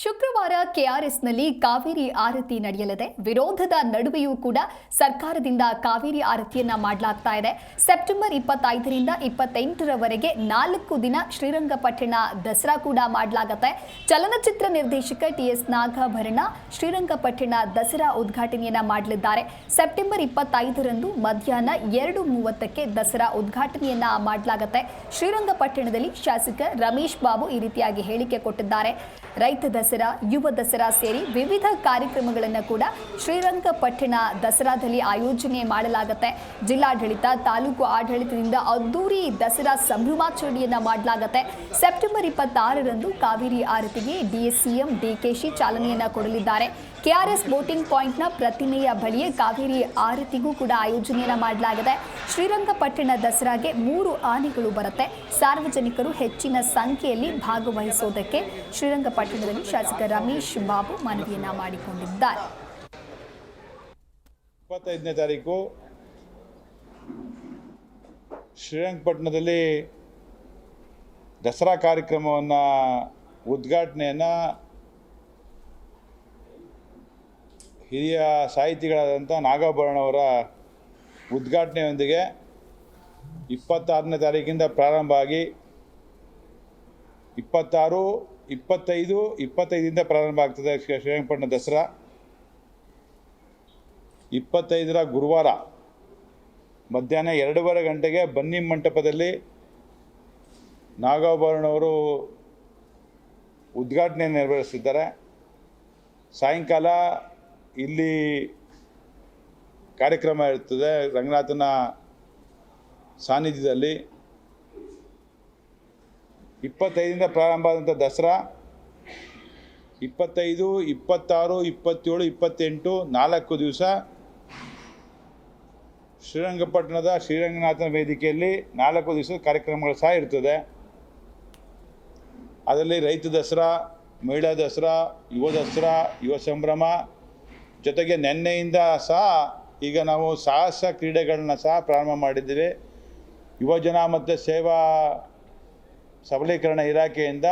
ಶುಕ್ರವಾರ ಕೆಆರ್ಎಸ್ನಲ್ಲಿ ಕಾವೇರಿ ಆರತಿ ನಡೆಯಲಿದೆ. ವಿರೋಧದ ನಡುವೆಯೂ ಕೂಡ ಸರ್ಕಾರದಿಂದ ಕಾವೇರಿ ಆರತಿಯನ್ನ ಮಾಡಲಾಗ್ತಾ ಇದೆ. ಸೆಪ್ಟೆಂಬರ್ ಇಪ್ಪತ್ತೈದರಿಂದ ಇಪ್ಪತ್ತೆಂಟರವರೆಗೆ ನಾಲ್ಕು ದಿನ ಶ್ರೀರಂಗಪಟ್ಟಣ ದಸರಾ ಕೂಡ ಮಾಡಲಾಗತ್ತೆ. ಚಲನಚಿತ್ರ ನಿರ್ದೇಶಕ ಟಿ ಎಸ್ ನಾಗಾಭರಣ ಶ್ರೀರಂಗಪಟ್ಟಣ ದಸರಾ ಉದ್ಘಾಟನೆಯನ್ನ ಮಾಡಲಿದ್ದಾರೆ. ಸೆಪ್ಟೆಂಬರ್ ಇಪ್ಪತ್ತೈದರಂದು ಮಧ್ಯಾಹ್ನ ಎರಡು ಮೂವತ್ತಕ್ಕೆ ದಸರಾ ಉದ್ಘಾಟನೆಯನ್ನ ಮಾಡಲಾಗತ್ತೆ. ಶ್ರೀರಂಗಪಟ್ಟಣದಲ್ಲಿ ಶಾಸಕ ರಮೇಶ್ ಬಾಬು ಈ ರೀತಿಯಾಗಿ ಹೇಳಿಕೆ ಕೊಟ್ಟಿದ್ದಾರೆ. ರೈತ ದಸರಾ, ಯುವ ದಸರಾ ಸೇರಿ ವಿವಿಧ ಕಾರ್ಯಕ್ರಮಗಳನ್ನು ಕೂಡ ಶ್ರೀರಂಗಪಟ್ಟಣ ದಸರಾದಲ್ಲಿ ಆಯೋಜನೆ ಮಾಡಲಾಗುತ್ತೆ. ಜಿಲ್ಲಾಡಳಿತ, ತಾಲೂಕು ಆಡಳಿತದಿಂದ ಅದ್ದೂರಿ ದಸರಾ ಸಂಭ್ರಮಾಚರಣೆಯನ್ನ ಮಾಡಲಾಗುತ್ತೆ. ಸೆಪ್ಟೆಂಬರ್ ಇಪ್ಪತ್ತಾರರಂದು ಕಾವೇರಿ ಆರತಿಗೆ ಡಿಎಸ್ಸಿಎಂ ಡಿಕೆಶಿ ಚಾಲನೆಯನ್ನ ಕೊಡಲಿದ್ದಾರೆ. ಕೆಆರ್ಎಸ್ ಬೋಟಿಂಗ್ ಪಾಯಿಂಟ್ನ ಪ್ರತಿಮೆಯ ಬಳಿಯೇ ಕಾವೇರಿ ಆರತಿಗೂ ಕೂಡ ಆಯೋಜನೆಯನ್ನ ಮಾಡಲಾಗಿದೆ, ಶ್ರೀರಂಗಪಟ್ಟಣ ದಸರಾಗೆ ಮೂರು ಆನೆಗಳು ಬರುತ್ತೆ. ಸಾರ್ವಜನಿಕರು ಹೆಚ್ಚಿನ ಸಂಖ್ಯೆಯಲ್ಲಿ ಭಾಗವಹಿಸೋದಕ್ಕೆ ಶ್ರೀರಂಗಪಟ್ಟಣದಲ್ಲಿ ಶಾಸಕ ರಮೇಶ್ ಬಾಬು ಮನವಿಯನ್ನ ಮಾಡಿಕೊಂಡಿದ್ದಾರೆ. ಇಪ್ಪತ್ತೈದನೇ ತಾರೀಕು ಶ್ರೀರಂಗಪಟ್ಟಣದಲ್ಲಿ ದಸರಾ ಕಾರ್ಯಕ್ರಮವನ್ನು ಉದ್ಘಾಟನೆಯನ್ನು ಹಿರಿಯ ಸಾಹಿತಿಗಳಾದಂಥ ನಾಗಾಭರಣವರ ಉದ್ಘಾಟನೆಯೊಂದಿಗೆ ಇಪ್ಪತ್ತಾರನೇ ತಾರೀಕಿಂದ ಪ್ರಾರಂಭ ಆಗಿ ಇಪ್ಪತ್ತಾರು, ಇಪ್ಪತ್ತೈದು ಇಪ್ಪತ್ತೈದರಿಂದ ಪ್ರಾರಂಭ ಆಗ್ತದೆ ಶ್ರೀ- ಶ್ರೀರಂಗಪಟ್ಟಣ ದಸರಾ. ಇಪ್ಪತ್ತೈದರ ಗುರುವಾರ ಮಧ್ಯಾಹ್ನ ಎರಡೂವರೆ ಗಂಟೆಗೆ ಬನ್ನಿ ಮಂಟಪದಲ್ಲಿ ನಾಗಾಭರಣವರು ಉದ್ಘಾಟನೆ ನೆರವೇರಿಸಿದ್ದಾರೆ. ಸಾಯಂಕಾಲ ಇಲ್ಲಿ ಕಾರ್ಯಕ್ರಮ ಇರ್ತದೆ ರಂಗನಾಥನ ಸಾನ್ನಿಧ್ಯದಲ್ಲಿ. ಇಪ್ಪತ್ತೈದರಿಂದ ಪ್ರಾರಂಭ ಆದಂಥ ದಸರಾ, ಇಪ್ಪತ್ತೈದು, ಇಪ್ಪತ್ತಾರು, ಇಪ್ಪತ್ತೇಳು, ಇಪ್ಪತ್ತೆಂಟು, ನಾಲ್ಕು ದಿವಸ ಶ್ರೀರಂಗಪಟ್ಟಣದ ಶ್ರೀರಂಗನಾಥನ ವೇದಿಕೆಯಲ್ಲಿ ನಾಲ್ಕು ದಿವಸದ ಕಾರ್ಯಕ್ರಮಗಳು ಸಹ ಇರ್ತದೆ. ಅದರಲ್ಲಿ ರೈತ ದಸರಾ, ಮಹಿಳಾ ದಸರಾ, ಯುವ ದಸರಾ, ಯುವ ಸಂಭ್ರಮ ಜೊತೆಗೆ ನಿನ್ನೆಯಿಂದ ಸಹ ಈಗ ನಾವು ಸಾಹಸ ಕ್ರೀಡೆಗಳನ್ನ ಸಹ ಪ್ರಾರಂಭ ಮಾಡಿದ್ದೀವಿ. ಯುವಜನ ಮತ್ತು ಸೇವಾ ಸಬಲೀಕರಣ ಇಲಾಖೆಯಿಂದ